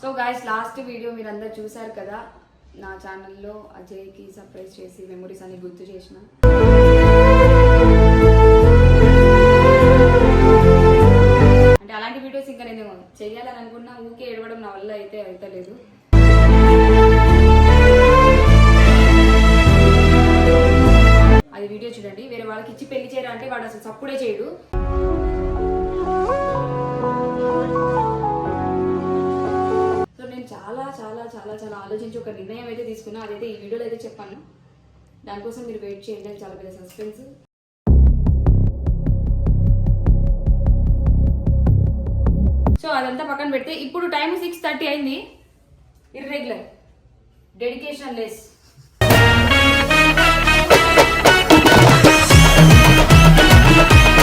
So guys last video మీరు అందరు చూసారు కదా నా ఛానల్లో అజయ్కి సర్ప్రైజ్ చేసి మెమొరీస్ అన్ని గుర్తు చేసిన. అంటే అలాంటి వీడియోస్ ఇంకా నేను చెయ్యాలని అనుకున్నా ఊకే ఏడవడం నా వల్ల అయితే అవుతలేదు అది వీడియో చూడండి వేరే వాళ్ళకి ఇచ్చి పెళ్ళి చేయరా అంటే వాడు అసలు సప్పుడే చేయడు. చాలా చాలా ఆలోచించి ఒక నిర్ణయం అయితే తీసుకున్నా అదైతే ఈ వీడియోలో అయితే చెప్పాను. దానికోసం మీరు వెయిట్ చేయండి అది చాలా పెద్ద సస్పెన్స్. సో అదంతా పక్కన పెడితే ఇప్పుడు టైం సిక్స్ థర్టీ అయింది. ఇర్రెగ్యులర్ డెడికేషన్ లెస్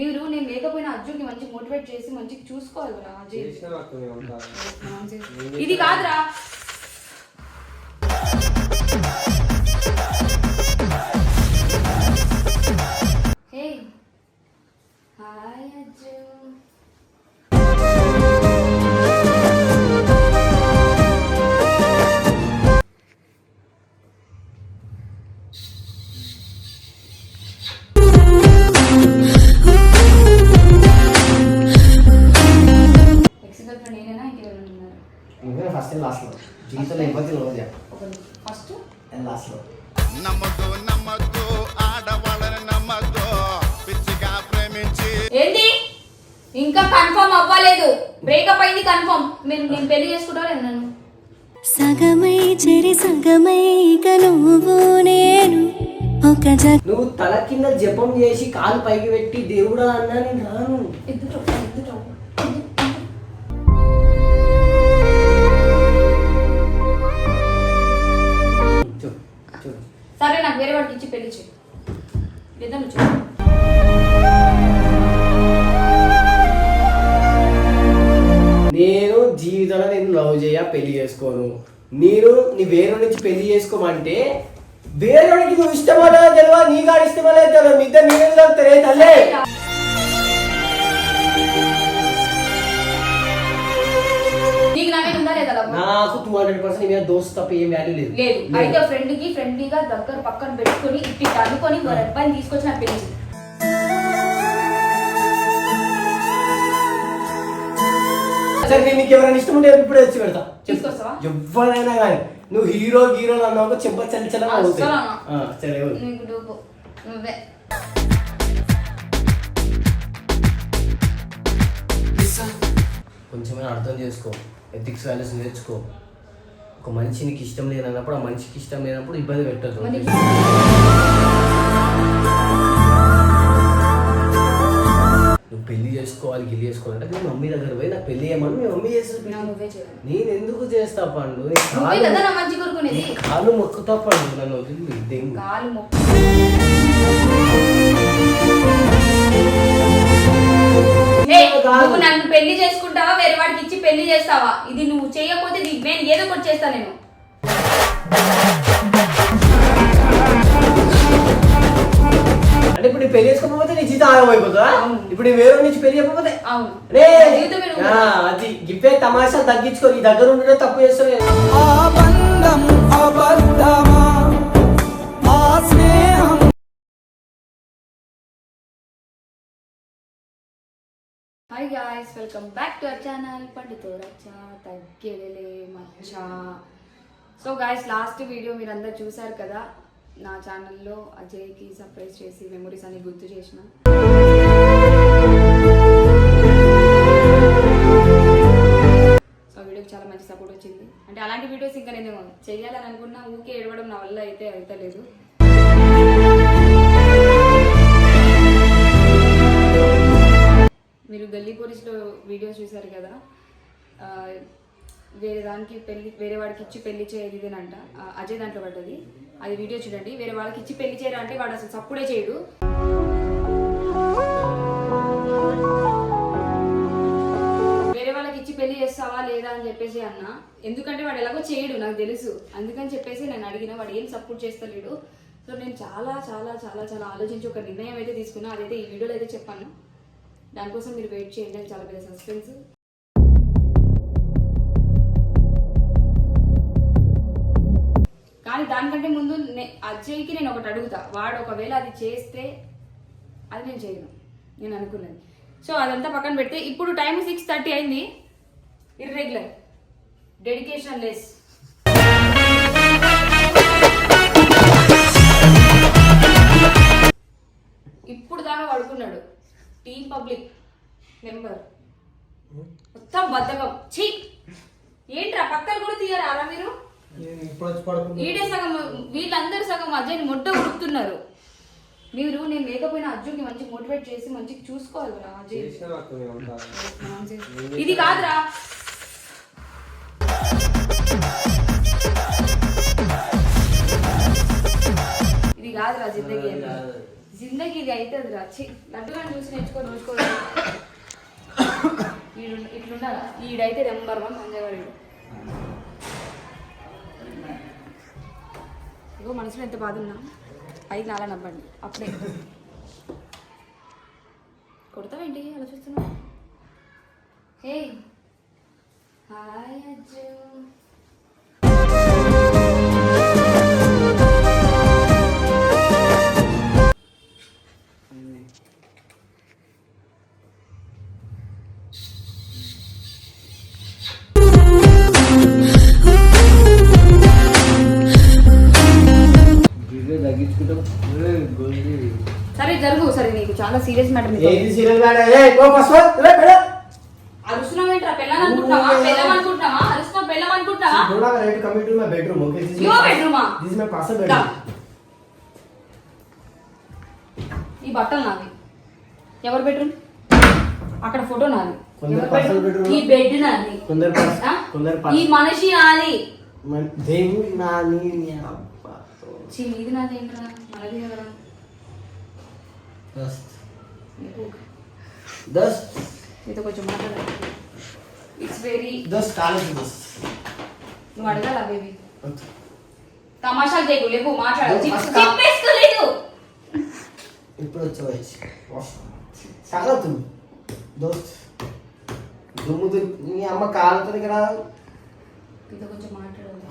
మీరు నేను లేకపోయినా అర్జున్ని మంచి మోటివేట్ చేసి మంచిగా చూసుకోవాలి కదా. ఇది కాదురా. ఫస్ట్ లాస్ట్లో. జీవితంలో ఇబ్బంది ఒక ఫస్ట్? నమ్మద్దు నమ్మద్దు ఆడవాళ్ళని నమ్మద్దు పిచ్చిగా ప్రేమించి. ఏంటి ఇంకా కన్ఫర్మ్ అవ్వలేదు. బ్రేకప్ అయింది కన్ఫర్మ్. మీరు నేను పెళ్ళి చేసుకుంటా లేదు నన్ను? సగమై చెరి సగమై ఇక నువ్వు నేను ఒక నువ్వు తల కింద జపం చేసి కాలు పైకి పెట్టి దేవుడా అన్నా నేను రాను. ఎద్దుతో నీ వేరే నుంచి పెళ్ళి చేసుకోమంటే వేరేవాడికి నువ్వు ఇష్టమా లేదా తెలియదు నీ కాడ ఇష్టమా లేదా తెలియదు మీ ఇద్దరు నేను చెప్తారే తల్లే? నీకు నా మీద ఉందా లేదా లవ్? నాకు టూ హండ్రెడ్ పర్సెంట్ మీద దోస్తు తప్ప ఏం వాల్యూ లేదు. లేదు. అయితే ఫ్రెండ్కి ఫ్రెండ్లీగా దగ్గర పక్కన పెట్టుకొని ఇట్టి అనుకొని మరి అబ్బాయిని తీసుకొచ్చి నాకు పెళ్ళి చేయి. సరే నేను నీకు ఎవరైనా ఇష్టం ఉంటే ఇప్పుడే వచ్చి పెడతా. తీసుకొస్తావా? ఎవరైనా కానీ. నువ్వు హీరో హీరోలు అన్నావు చెంప సరే నువ్వే. కొంచెమైనా అర్థం చేసుకో. ఎథిక్స్ వాల్యూస్ నేర్చుకో. ఒక మనిషి నీకు ఇష్టం లేనప్పుడు ఆ మనిషికి ఇష్టం లేనప్పుడు ఇబ్బంది పెట్టదు నువ్వు పెళ్ళి చేసుకోవాలి గిల్లి చేసుకోవాలంటే మీ మమ్మీ దగ్గర పోయి నాకు పెళ్ళి చేయమని మీ మమ్మీ చేసి నా నువ్వే చేయాలి నేను ఎందుకు చేస్తా పండు? నీ కాలు- కదా నా మంచి కోరుకునేది నీ కాలు మొక్కుతా పండు నన్ను వదిలి దెంగు. కాలు మొక్క. ఏయ్, నువ్వు నన్ను పెళ్ళి చేసుకుంటావా? వేరే వాడికి ఇచ్చి పెళ్ళి చేస్తావా? ఇది నువ్వు చేయకపోతే నీ- నేను ఏదో ఒకటి చేస్తా నేను. అంటే ఇప్పుడు నీ పెళ్ళి చేసుకోకపోతే నీ జీవితం ఆగమైపోతుందా. ఇప్పుడు వేరే నుంచి పెళ్ళి చెప్పకపోతే? అది గిప్పే తమాషా తగ్గించుకో. నీ దగ్గర ఉండే తప్పు స్నేహం hi guys welcome back to our channel పండుతో రచ్చా తగ్గేదేలే మచ్చా సో గాయస్ లాస్ట్ వీడియో మీరు అందరు చూసారు కదా? నా ఛానల్లో అజయ్కి సర్ప్రైజ్ చేసి మెమరీస్ అని గుర్తు చేసిన. సో వీడియోకి చాలా మంచి సపోర్ట్ వచ్చింది. అంటే అలాంటి వీడియోస్ ఇంకా నేను చేయాలని అనుకున్నా ఊకే ఏడవడం నా వల్ల అయితే అవుతలేదు మీరు గల్లీ పోలీస్లో వీడియోస్ చూసారు కదా వేరే దానికి పెళ్ళి వేరే వాడికి ఇచ్చి పెళ్ళి చేయలేదేనంట ఇదేనంట అజయ్ దాంట్లో పడ్డది. అది వీడియో చూడండి. వేరే వాళ్ళకి ఇచ్చి పెళ్ళి చేయరా అంటే వాడు అసలు సప్పుడే చేయడు. వేరే వాళ్ళకి ఇచ్చి పెళ్ళి చేస్తావా లేదా అని చెప్పేసి అన్న. ఎందుకంటే వాడు ఎలాగో చేయడు నాకు తెలుసు. అందుకని చెప్పేసి నేను అడిగిన వాడు ఏం సపోర్ట్ చేస్తలేడు. సో నేను చాలా చాలా చాలా చాలా ఆలోచించి ఒక నిర్ణయం అయితే తీసుకున్నా. అదైతే ఈ వీడియోలో అయితే చెప్పాను. దానికోసం మీరు వెయిట్ చేయండి. అని చాలా పెద్ద సస్పెన్స్ దానికంటే ముందు అజయ్కి నేను ఒకటి అడుగుతా. వాడు ఒకవేళ అది చేస్తే అది నేను చేయను. నేను అనుకున్నది. సో అదంతా పక్కన పెడితే ఇప్పుడు టైం సిక్స్ థర్టీ అయింది. ఇర్రెగ్యులర్ డెడికేషన్ లెస్ ఇప్పుడు దాకా పడుకున్నాడు. టీమ్ పబ్లిక్ మెంబర్ మొత్తం బద్ధకం. ఛీ! ఏంట్రా పక్కన కూడా తీయరా అలా మీరు? నేను ఇప్పుడు వచ్చి పడుకున్నా ఈడే సగం వీళ్ళందరూ సగం అజయ్ని మొట్ట ఉడుకుతున్నారు మీరు నేను లేకపోయినా అర్జున్కి మంచి మోటివేట్ చేసి మంచిగా చూసుకోవాలి రా అజయ్. చేసిన ఇది కాదురా. ఇది కాదురా జిందగీ జిందగీ ఇది అవుతుంది రా ఛీ, చూసి నేర్చుకో నేర్చుకో. ఈడు ఇట్లుండాలా? ఈడైతే నెంబర్ వన్ సంజయగాడు ఇగో మనసులో ఎంత బాధ ఉన్నా పైకి నాలా నవ్వండి అప్పుడే. సరే జరుగు సరే నీకు చాలా సీరియస్ మ్యాటర్ ఏది సీరియల్ గానే ఏ గో ఫస్ట్ లే పెడ అరుస్తున్నావు ఏంట్రా? పెళ్ళని అనుకుంటున్నావా? పెళ్ళం అనుకుంటున్నావా? అరుస్తున్నావు? పెళ్ళం అనుకుంటున్నావా. ఈ బట్టలు నాది ఎవరి బెడ్రూమ్ అక్కడ ఫోటో నాది. ఈ బెడ్ నాది. కొందరు ఈ మనిషి నాది. మన- దేవుడి నా నీ అబ్బా. చీ మీది నాది ఏంట్రా? మనది ఎవరా? Dust. నీకు. Dust. మీతో కొంచెం మాట్లాడాలి. It's very Dust, college dust. నువ్వు అడగాల బేబీ. తమాషాలు చేయకు లేవు మాట్లాడు. చిప్- ఫస్ట్ చిప్పేసుకోలేదు ఇప్పుడు వచ్చే వయసు. చాలా తుమ్ము దోస్త్. దుమ్ము దుమ్ము నీ అమ్మ కాలుతో ఇక్కడ మీతో కొంచెం మాట్లాడాలి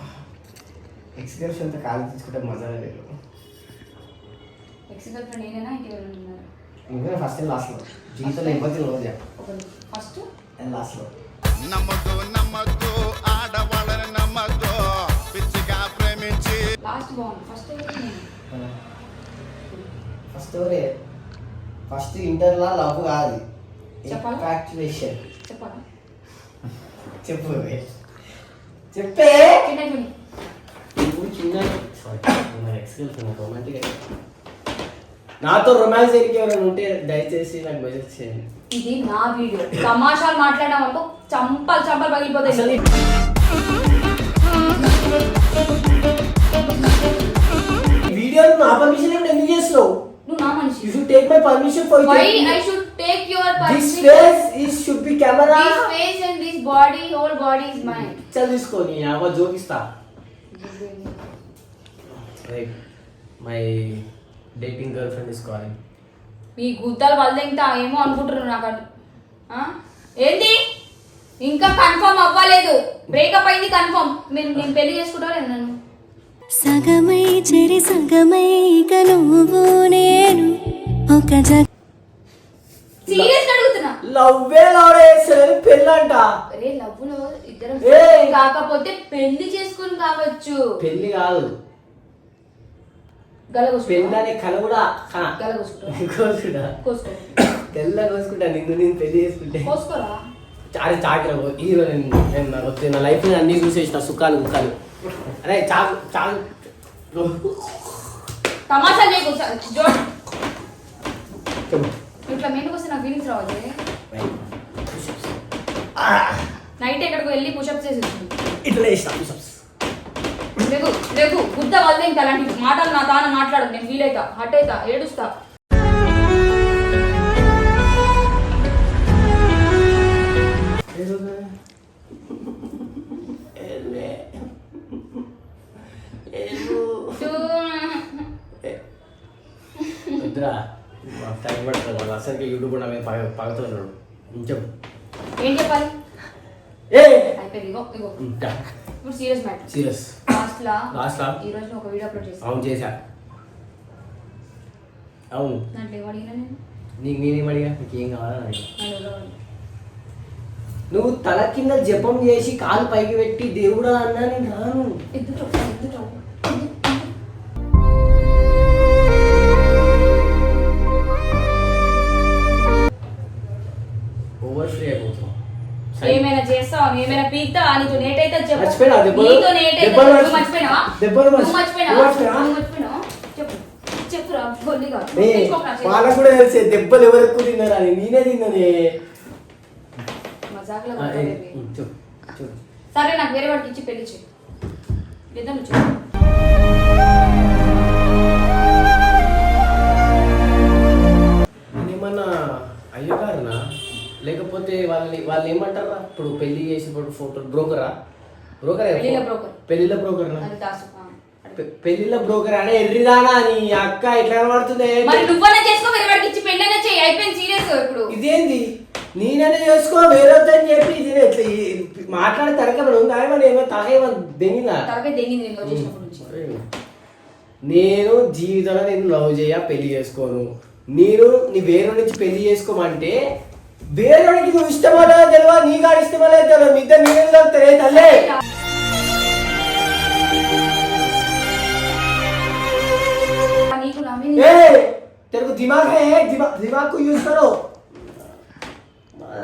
ఎక్స్పీరియన్స్ అంతా కాలు తీసుకుంటే మజా లేదు. ఎక్స్ గర్ల్ ఫ్రెండ్ నేనేనా? ఇంకెవరైనా ఉన్నారు? ఫస్ట్ టైం లాస్ట్లో జీవితంలో ఇబ్బంది రోజా ఫస్ట్ లాస్ట్లో నమ్మద్దు నమ్మద్దు ఆడవాళ్ళని నమ్మద్దు. పిచ్చిగా ప్రేమించి. లాస్ట్ బాగుంది ఫస్ట్ ఫస్ట్ ఎవరే? ఫస్ట్ ఇంటర్లో లవ్ కాదు. చెప్పాలా? చెప్పాలా? చెప్పు. చెప్పే. చిన్న చిన్న ఇప్పుడు చిన్న రొమాంటిక్ నాతో రొమాన్స్ ఎవరైనా ఉంటే దయచేసి నాకు మెసేజ్ చేయండి. ఇది నా వీడియో. తమాషాలు మాట్లాడడం అనుకో చంపలు చంపలు పగిలిపోతాయి. వీడియో నా పర్మిషన్ ఎందుకు చేస్తున్నావు? నువ్వు నా మనిషి. You should take my permission for I should take your this permission face is should be camera this face and this body whole body is mine చల్ తీసుకొని అవ జోకిస్తా my dating girl friend is calling me గుద్దలు వల్లింతా ఏమో అనుకుంటున్నారు నాకు అటు. ఆ? ఏంటి ఇంకా కన్ఫర్మ్ అవ్వలేదు. బ్రేకప్ అయింది కన్ఫర్మ్ మీరు నేను పెళ్ళి చేసుకుంటారా నన్ను? సగమై చెరి సగమై ఇక నువ్వు నేను ఒక జగ సీరియస్ అడుగుతున్నా. లవ్వే పెళ్ళంట. లవ్లో ఇద్దరం ఏయ్! కాకపోతే పెళ్ళి చేసుకుని కావచ్చు. పెళ్ళి కాదు. అనే కళ కూడా గలగొచ్చుకుంటా కోసుకుంటా కోసుకో. తెల్ల కోసుకుంటా నిన్ను నేను పెళ్ళి చేసుకుంటే. కోసుకోరా? చాలా చాకర హీరో నేను నేను నా వచ్చి నా లైఫ్ అన్ని చూసేసిన సుఖాలు ముఖాలు అరే చాకు చాకు. తమాషా చేయకు జోడ్ చెప్పు. ఇట్లా మెయిన్కి వస్తే నాకు ఫీలింగ్స్ రావాలి నైట్ ఎక్కడికి వెళ్ళి పుషప్ చేసి ఇట్లా వేసిన push-ups. లేవు లేవు బుద్ధ వల్ల ఇంకా అలాంటి మాటలు నా తాన మాట్లాడు నేను ఫీల్ అవుతా హట్ అవుతా ఏడుస్తా. ఏలే. పడుతుంది వాళ్ళు అసలుకి యూట్యూబ్ కూడా మేము పగ పగతున్నాడు చెప్పు? ఏం చెప్పాలి? ఏ! అయిపోయింది ఇగో ఇగో. ఉంటా. ఇప్పుడు సీరియస్ మ్యాటర్ సీరియస్ లాస్ట్ లా Last లా? ఈ రోజు ఒక వీడియో అప్లోడ్ చేస్తాను అవును చేశా. అవును. దాంట్లో ఏం అడిగినా నేను? నీకు నేనేం అడిగా? నీకేం కావాలని అడిగా. ఎవరో నువ్వు తల కింద జపం చేసి కాలు పైకి పెట్టి దేవుడా అన్నా నేను రాను. ఎందుకు? ఎందుకు? చేస్తావా ఏమైనా పీక్తావా నీతో నేట్ అయితే చెప్పు? నీతో నేట్ అయితే దెబ్బలు నువ్వు మర్చి- మర్చిపోయినావా? దెబ్బలు నువ్వు మర్చి- మర్చిపోయినావా? నువ్వు మర్చిపోయినావా? నువ్వు మర్చిపోయినావా? చెప్పు. చెప్పురా బొల్లిగా నే, వాళ్ళకు కూడా తెలిసే దెబ్బలు ఎవరు తిన్నారు? నేనే మజాకులో చెప్పు సరే నాకు వేరే వాడికి ఇచ్చి పెళ్ళి చేయి. నువ్వు చెప్పు. అయ్యగారునా? లేకపోతే వాళ్ళని వాళ్ళు ఏమంటారా ఇప్పుడు పెళ్ళి చేసి ఇప్పుడు ఫోటో బ్రోకరా? బ్రోకర్ పెళ్ళిళ్ళ బ్రోకర్. పెళ్ళిళ్ళ బ్రోకర్ అనే ఎర్రిదానా నీ అక్క ఇట్లా కనబడుతుంది? మరి నువ్వన్నా చేసుకో వేరే వాడికి ఇచ్చి పెళ్ళైనా చేయి అయిపోయింది సీరియస్ ఇప్పుడు. ఇదేంది? నేననే చేసుకో వేరే అని చెప్పి ఇది ఎట్లా మాట్లాడే తరగతి ఉందా? ఏమన్నా ఏమో తాగేమో దెంగినా. నేను జీవితంలో నేను లవ్ చేయ పెళ్ళి చేసుకోను. నేను నీ వేరే నుంచి పెళ్ళి చేసుకోమంటే వేరేవాడికి నువ్వు ఇష్టమా తెలియదు నీ కాడ ఇష్టమా లేదు తెలియదు మీ ఇద్దరు నేను చదువుతారే తల్లే నీకు నా మీద ए तेरे को दिमाग है दिमाग दिमाग को यूज करो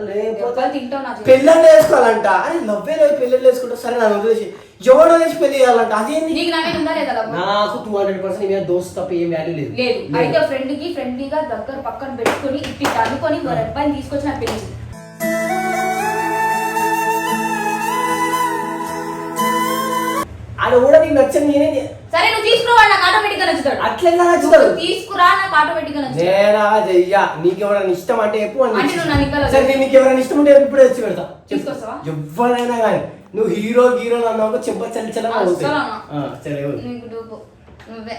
దెబ్బలు తింటావు నా చేతిలో. పెళ్ళని వేసుకోవాలంట అరే నవ్వే లేదు పెళ్ళని వేసుకుంటా సరే నన్ను వదిలేసి ఎవడో వేసి పెళ్ళి చేయాలంట. అదేంది? నీకు నా మీద ఉందా లేదా లవ్? నాకు టూ హండ్రెడ్ పర్సెంట్ మీద దోస్తు తప్ప ఏం వాల్యూ లేదు. లేదు. అయితే ఫ్రెండ్కి ఫ్రెండ్లీగా దగ్గర పక్కన పెట్టుకొని ఇట్టి అనుకొని మరి అబ్బాయిని తీసుకొచ్చి నాకు పెళ్ళి చేయి. ఆడ కూడా నీకు నచ్చని నేనే సరే నువ్వు నాకు ఆటోమేటిక్గా నచ్చుతాడు. అట్లెలా నచ్చుతాడు? నువ్వు తీసుకురా నాకు ఆటోమేటిక్గా నచ్చుతాడు. నేనా చెయ్యా? నీకు ఎవరైనా ఇష్టం అంటే చెప్పు అని అంటే నువ్వు నన్ను ఇంకా సరే నేను నీకు ఎవరైనా ఇష్టం ఉంటే ఇప్పుడే వచ్చి పెడతా. చెప్పు. తీసుకొస్తావా? ఎవరైనా కానీ. నువ్వు హీరో హీరో అన్నావు చెంప చలి నువ్వే.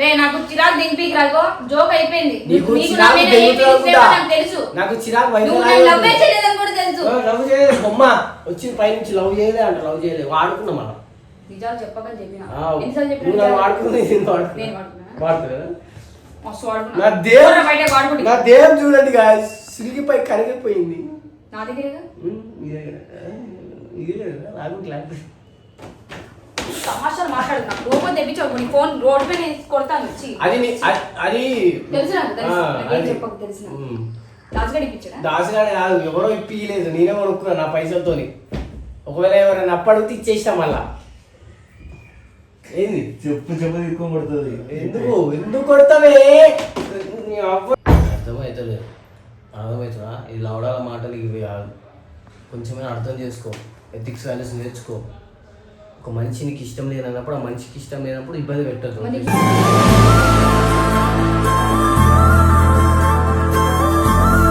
రే నాకు చిరాకు దింపికి రాగో జోక్ అయిపోయింది. నీకు చిరాకు లేవో తెలుసు. నాకు చిరాకు చేయలేదని కూడా తెలుసు. లవ్ చేయలేదు. బొమ్మ వచ్చి పైనుంచి లవ్ చేయలే అంట లవ్ చేయలేదు. వాడుకున్నాం మనం. నిజాలు చెప్పకని చెప్పిన. వాడుకున్నానా? నా దేహం నా దేహం చూడండి గాయస్. కరిగిపోయింది. నా ఇదే ఇదే. నాకు క్లారిటీ తమాషాలు మాట్లాడుతున్నా. లోపల తెప్పించావు నీ ఫోన్ రోడ్ పైన వేసి కొడతాను వచ్చి అది అది- తెలుసు. నాకు తెలుసు. చెప్పకు తెలుసు ఇప్పించాడా? కాదు. ఎవరో ఇప్పియలేదు. నేనే కొనుక్కున్నా నా పైసలతోని. ఒకవేళ ఎవరైనా అప్పడితే ఇచ్చేసినా మళ్ళా. ఏంది? చెప్పు చెప్పు ఎక్కువ పడుతుంది ఎందుకు? ఎందుకు కొడతావే? అర్థమవుతలేదు అర్థమవుతుందా ఇది లవడాల మాటలు ఇవి కాదు. కొంచెమైనా అర్థం చేసుకో. ఎథిక్స్ వాల్యూస్ నేర్చుకో. ఒక మనిషి నీకు ఇష్టం లేనప్పుడు ఆ మనిషికి ఇష్టం లేనప్పుడు ఇబ్బంది పెట్టదు మరి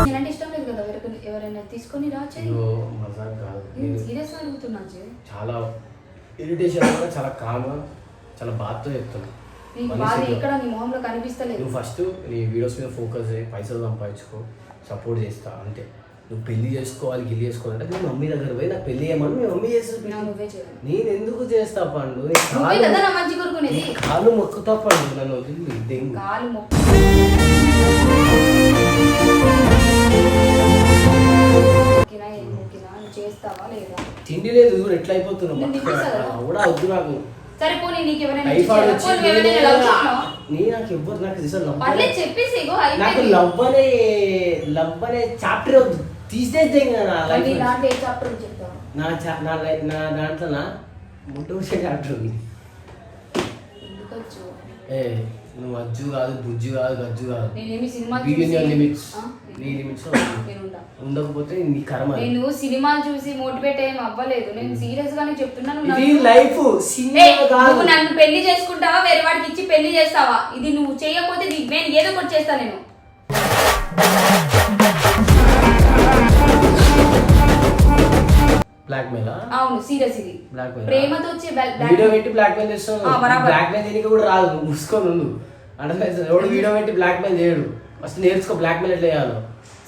నేనంటే ఇష్టం లేదు కదా? ఎవరికి- ఎవరైనా తీసుకొని రా చాలా ఇరిటేషన్ కూడా చాలా కామ్గా చాలా బాధతో చెప్తున్నా. ఎక్కడ నీ మొహంలో కనిపిస్తలేదు. నువ్వు ఫస్ట్ నీ వీడియోస్ మీద ఫోకస్ చేయి పైసలు సంపాదించుకో సపోర్ట్ చేస్తా అంతే. నువ్వు పెళ్ళి చేసుకోవాలి గిల్లి చేసుకోవాలంటే మీ మమ్మీ దగ్గర పోయి నాకు పెళ్ళి చేయమని మీ మమ్మీ చేస్తుంది. నువ్వే నేను ఎందుకు చేస్తా పండు? నువ్వే కాలు- మొక్కుతా పండు నన్ను వదిలి. కాలు నువ్వు తిండి లేదు ఎట్లా అయిపోతున్నావు. కూడా వద్దు నాకు. సరే పోనీ నీకు ఎవరైనా? నీ నాకు ఎవ్వరు నాకు అసలు లవ్ చెప్పేసి నాకు లవ్ అనే లవ్ అనే చాప్టర్ ఇంకా నా నా దాంట్లో నా ముట్టు చాప్టర్ ఉంది. ఎందుకు వచ్చు? ఏ నువ్వు అజ్జు కాదు బుజ్జు కాదు గజ్జు కాదు. నేనేమి సినిమా? నీ లిమిట్స్. ఉండకపోతే నీ కర్మ. నేను సినిమా చూసి మోటివేట్ ఏం అవ్వలేదు. నేను సీరియస్ గానే చెప్తున్నాను ఇది లైఫ్ ఏయ్, సినిమా కాదు. నువ్వు నన్ను పెళ్ళి చేసుకుంటావా? వేరే వాడికి ఇచ్చి పెళ్ళి చేస్తావా? ఇది నువ్వు చేయకపోతే నేను ఏదో ఒకటి చేస్తా నేను. బ్లాక్ మెయిల్ అవును సీరియస్ ఇది. బ్లాక్ మెయిల్ ప్రేమతో వచ్చే వీడియో పెట్టి బ్లాక్ మెయిల్ చేస్తావు. బ్లాక్ మెయిల్ దీనికి కూడా రాదు నువ్వు మూసుకొని ఉండు. అర్థమైంది ఎవడు వీడియో పెట్టి బ్లాక్ మెయిల్ చేయడు. ఫస్ట్ నేర్చుకో బ్లాక్ మెయిల్ ఎట్లా చేయాలో.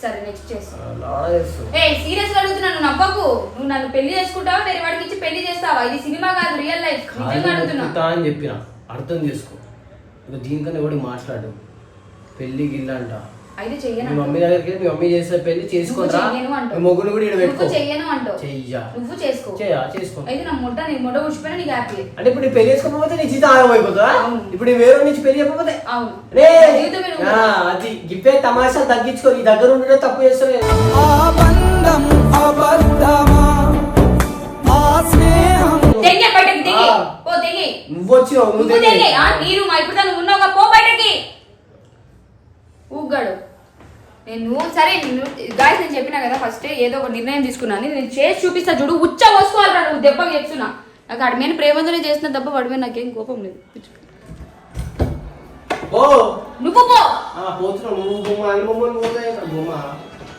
సరే నెక్స్ట్ చేస్తా. లాడా చేస్తావు. ఏ సీరియస్గా అడుగుతున్నాను నవ్వకు. నువ్వు నన్ను పెళ్ళి చేసుకుంటావా? వేరే వాడికి ఇచ్చి పెళ్ళి చేస్తావా? ఇది సినిమా కాదు రియల్ లైఫ్ నిజంగా అడుగుతున్నా. అని చెప్పిన. అర్థం చేసుకో. ఇక దీనికన్నా ఎవడు మాట్లాడు? పెళ్ళి గిల్ల అయితే మీ చెయ్యను మమ్మీ దగ్గరికి వెళ్ళి మీ మమ్మీ చేసే పెళ్ళి చేసుకుంటా చెయ్యను అంటావు. మీ కూడా ఇక్కడ పెట్టుకో. నువ్వు చెయ్యను అంటావు. చెయ్యా. నువ్వు చేసుకో. చెయ్యా చేసుకో. అయితే నా ముట్ట నీ ముట్ట ఊసిపోయినా నీకు హ్యాపీ అంటే ఇప్పుడు నీ పెళ్ళి చేసుకోకపోతే నీ జీతం ఆగం అయిపోతుందా? అవును. ఇప్పుడు నీ వేరే నుంచి పెళ్ళి చెప్పకపోతే? అవును. రే! జీవితమే నువ్వు. ఆ, అది గిప్పే తమాషాలు తగ్గించుకో. నీ దగ్గర ఉండడం తప్పు తెంగే బయటకి తెంగి ఆ. ఓ తెంగి నువ్వు వచ్చినావు నువ్వు నువ్వు తెంగి తెలియదు. ఆ నీరు మా ఇప్పుడు నువ్వు ఉన్నావుగా. పో బయటకి. ఊగ్గాడు నేను సరే గాయస్ నేను చెప్పినా కదా ఫస్ట్ ఏదో ఒక నిర్ణయం తీసుకున్నాను. నేను చేసి చూపిస్తా చూడు ఉచ్చ వసుకోవాలరా నువ్వు దెబ్బకి చెప్తున్నా నాకు అడి మీద ప్రేమతోనే చేసిన దెబ్బ వాడి మీద నాకేం కోపం లేదు. నువ్వు పో.